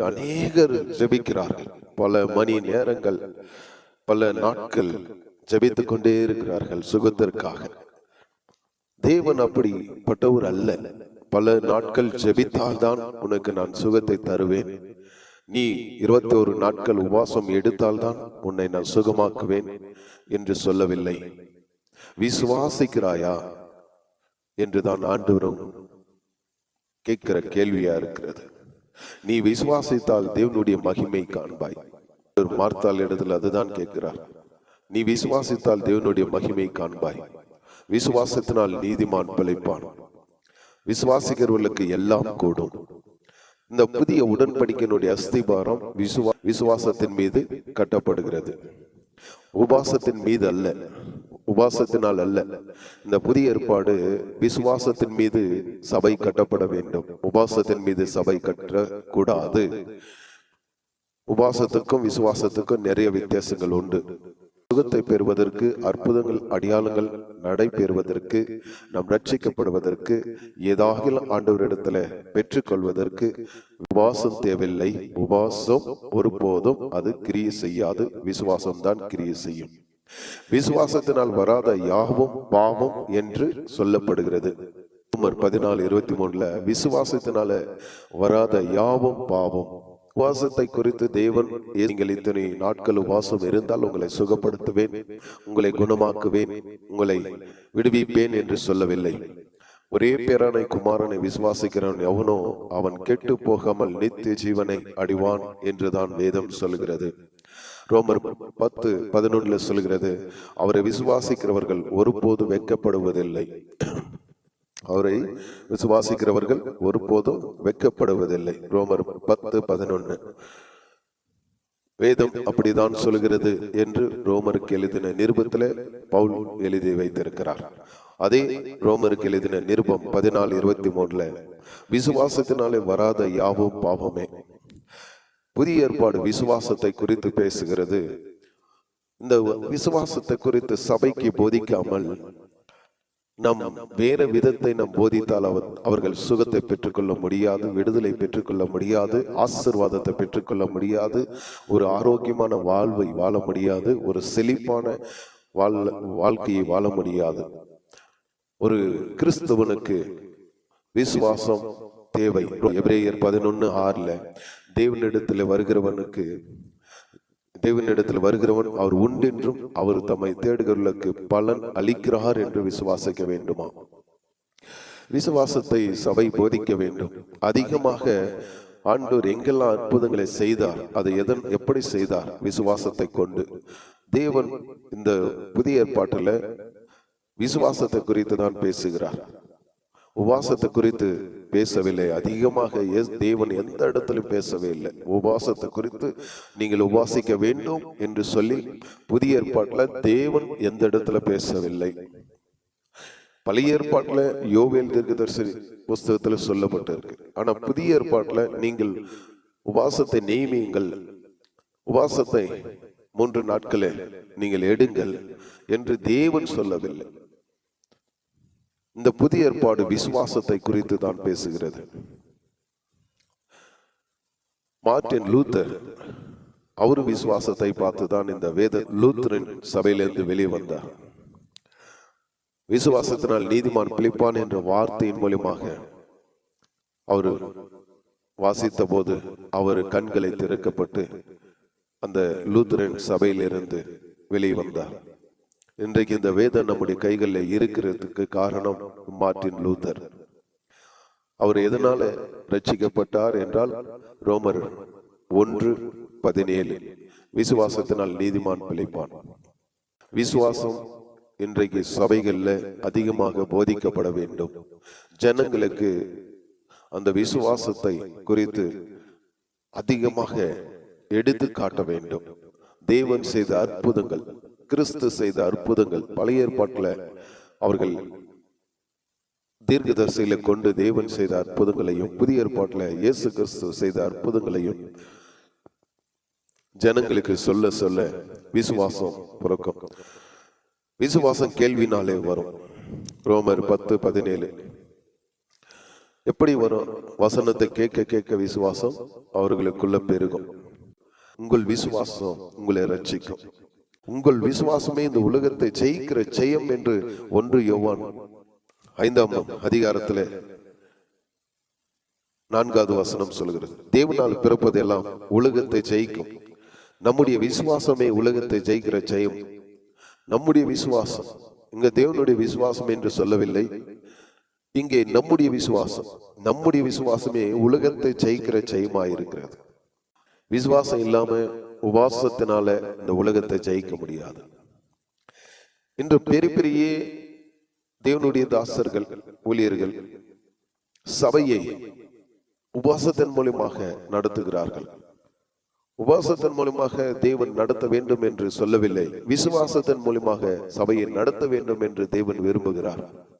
அநேகர் ஜெபிக்கிறார்கள். பல மணி நேரங்கள் பல நாட்கள் ஜெபித்துக் கொண்டே இருக்கிறார்கள் சுகத்திற்காக. தேவன் அப்படிப்பட்டவர் அல்ல. பல நாட்கள் ஜெபித்தால்தான் உனக்கு நான் சுகத்தை தருவேன். நீ இருபத்தி ஒரு நாட்கள் உபாசம் எடுத்தால்தான் உன்னை நான் சுகமாக்குவேன் என்று சொல்லவில்லை. விசுவாசிக்கிறாயா என்றுதான் ஆண்டவரும் கேட்கிற கேள்வியா இருக்கிறது. நீ விசுவாசித்தால் தேவனுடைய மகிமை காண்பாய். ஒரு மார்த்தால் இடத்துல அதுதான் கேட்கிறார். நீ விசுவாசித்தால் தேவனுடைய மகிமை காண்பாய். விசுவாசத்தினால் நீதிமான் பிழைப்பான். விசுவாசிக்கிறவர்களுக்கு எல்லாம் கூடும். இந்த புதிய உடன்படிக்கையினுடைய அஸ்திபாரம் விசுவா விசுவாசத்தின் மீது கட்டப்படுகிறது. உபாசத்தின் மீது அல்ல. உபாசத்தினால் அல்ல. இந்த புதிய ஏற்பாடு விசுவாசத்தின் மீது சபை கட்டப்பட வேண்டும். உபாசத்தின் மீது சபை கட்டக்கூடாது. உபாசத்துக்கும் விசுவாசத்துக்கும் நிறைய வித்தியாசங்கள் உண்டு. சுகத்தை பெறுவதற்கு அற்புதங்கள் அடையாளங்கள் நடைபெறுவதற்கு நாம் ரட்சிக்கப்படுவதற்கு ஏதாவது ஆண்டவரிடத்துல பெற்றுக்கொள்வதற்கு உபாசம் தேவையில்லை. உபாசம் ஒருபோதும் அது கிரியை செய்யாது. விசுவாசம் தான் கிரியை செய்யும். விசுவாசத்தினால் வராத யாவும் பாவம் என்று சொல்லப்படுகிறது. ரோமர் பதினாலு இருபத்தி மூணுல விசுவாசத்தினால வராத யாவும் பாவம் உபாசத்தை குறித்து தேவன் நீங்கள் இத்தனை நாட்கள் உபாசம் இருந்தால் உங்களை சுகப்படுத்துவேன் உங்களை குணமாக்குவேன் உங்களை விடுவிப்பேன் என்று சொல்லவில்லை. ஒரே பேரனை குமாரனை விசுவாசிக்கிறவன் எவனோ அவன் கெட்டு போகாமல் நித்திய ஜீவனை அடிவான் என்றுதான் வேதம் சொல்கிறது. ரோமர் பத்து பதினொன்றுல சொல்கிறது அவரை விசுவாசிக்கிறவர்கள் ஒருபோது வெட்கப்படுவதில்லை அவரை விசுவாசிக்கிறவர்கள் ஒருபோதும் வெட்கப்படுவதில்லை ரோமர் பத்து பதினொன்னு. வேதம் அப்படிதான் சொல்கிறது என்று ரோமருக்கு எழுதின நிருபத்தில் பவுல் எழுதி வைத்திருக்கிறார். அதே ரோமருக்கு எழுதின நிருபம் பதினாலு இருபத்தி மூணுல விசுவாசத்தினாலே வராத யாவும் பாவமே. புதிய ஏற்பாடு விசுவாசத்தை குறித்து பேசுகிறது. இந்த விசுவாசத்தை குறித்து சபைக்கு போதிக்காமல் நம் வேற விதத்தை நம் போதித்தால் அவர் அவர்கள் சுகத்தை பெற்றுக்கொள்ள முடியாது விடுதலை பெற்றுக்கொள்ள முடியாது ஆசிர்வாதத்தை பெற்றுக்கொள்ள முடியாது ஒரு ஆரோக்கியமான வாழ்வை வாழ முடியாது ஒரு செழிப்பான வாழ் வாழ்க்கையை வாழ முடியாது. ஒரு கிறிஸ்தவனுக்கு விசுவாசம் தேவை. எப்ரேயர் பதினொன்று ஆறில் தேவனிடத்தில் வருகிறவனுக்கு தேவனிடத்தில் வருகிறவன் அவர் உண்டென்றும் அவர் தம்மை தேடுகிறவர்களுக்கு பலன் அளிக்கிறார் என்று விசுவாசிக்க வேண்டுமா? விசுவாசத்தை சபை போதிக்க வேண்டும். அதிகமாக ஆண்டோர் எங்கெல்லாம் அற்புதங்களை செய்தார் அதை எதன் எப்படி செய்தார் விசுவாசத்தை கொண்டு? தேவன் இந்த புதிய ஏற்பாட்டில் விசுவாசத்தை குறித்து தான் பேசுகிறார். உபாசத்தை குறித்து பேசவில்லை. அதிகமாக எஸ்- தேவன் எந்த இடத்திலும் பேசவே இல்லை. உபாசத்தை குறித்து நீங்கள் உபாசிக்க வேண்டும் என்று சொல்லி புதிய ஏற்பாட்டில் தேவன் எந்த இடத்துல பேசவில்லை. பழைய ஏற்பாட்டில் யோவேல் தீர்க்கதரிசி புஸ்தகத்துல சொல்லப்பட்டிருக்கு. ஆனால் புதிய ஏற்பாட்டில் நீங்கள் உபாசத்தை நியமியுங்கள். உபாசத்தை மூன்று நாட்களே நீங்கள் எடுங்கள் என்று தேவன் சொல்லவில்லை. இந்த புதிய ஏற்பாடு விசுவாசத்தை குறித்து தான் பேசுகிறது. மார்டின் லூத்தர் அவரு விசுவாசத்தை பார்த்து தான் இந்த வேத லூத்தரின் சபையிலிருந்து வெளியே வந்தார். விசுவாசத்தினால் நீதிமான் பிழைப்பான் என்ற வார்த்தையின் மூலியமாக அவர் வாசித்த போது அவர் கண்களை திறக்கப்பட்டு அந்த லூத்தரன் சபையிலிருந்து வெளியே வந்தார். இன்றைக்கு இந்த வேதம் நம்முடைய கைகளில் இருக்கிறதுக்கு காரணம் மார்ட்டின் லூத்தர் அவர் எதனால ரட்சிக்கப்பட்டார் என்றால் ரோமர் ஒன்று பதினேழு விசுவாசத்தினால் நீதிமான் பிழைப்பான். விசுவாசம் இன்றைக்கு சபைகளில் அதிகமாக போதிக்கப்பட வேண்டும். ஜனங்களுக்கு அந்த விசுவாசத்தை குறித்து அதிகமாக எடுத்து காட்ட வேண்டும். தேவன் செய்த அற்புதங்கள். கிறிஸ்து செய்த அற்புதங்கள் பழைய ஏற்பாட்டில் அவர்கள் தீர்க்கதரிசியில கொண்டு தேவன் செய்த அற்புதங்களையும் புதிய ஏற்பாட்டில் இயேசு கிறிஸ்து செய்த அற்புதங்களையும் ஜனங்களுக்கு சொல்ல சொல்ல விசுவாசம் பிறக்கும். விசுவாசம் கேள்வினாலே வரும். ரோமர் பத்து பதினேழு. எப்படி வரும்? வசனத்தை கேட்க கேட்க விசுவாசம் அவர்களுக்குள்ள பெருகும். உங்கள் விசுவாசம் உங்களை ரட்சிக்கும். உங்கள் விசுவாசமே இந்த உலகத்தை ஜெயிக்கிற ஜெயம் என்று ஒன்று யோவான் ஐந்தாம் அதிகாரத்தில் நான்காவது வசனம் சொல்கிறது. தேவனால் பிறப்பதெல்லாம் உலகத்தை ஜெயிக்கும். நம்முடைய விசுவாசமே உலகத்தை ஜெயிக்கிற ஜெயம். நம்முடைய விசுவாசம். இங்க தேவனுடைய விசுவாசம் என்று சொல்லவில்லை. இங்கே நம்முடைய விசுவாசம். நம்முடைய விசுவாசமே உலகத்தை ஜெயிக்கிற ஜெயமாயிருக்கிறது. விசுவாசம் இல்லாம உபாசத்தினால இந்த உலகத்தை ஜெயிக்க முடியாது. இன்று பெரிய பெரிய தேவனுடைய தாசர்கள் ஊழியர்கள் சபையை உபாசத்தின் மூலியமாக நடத்துகிறார்கள். உபாசத்தின் மூலமாக தேவன் நடத்த வேண்டும் என்று சொல்லவில்லை. விசுவாசத்தின் மூலமாக சபையை நடத்த வேண்டும் என்று தேவன் விரும்புகிறார்.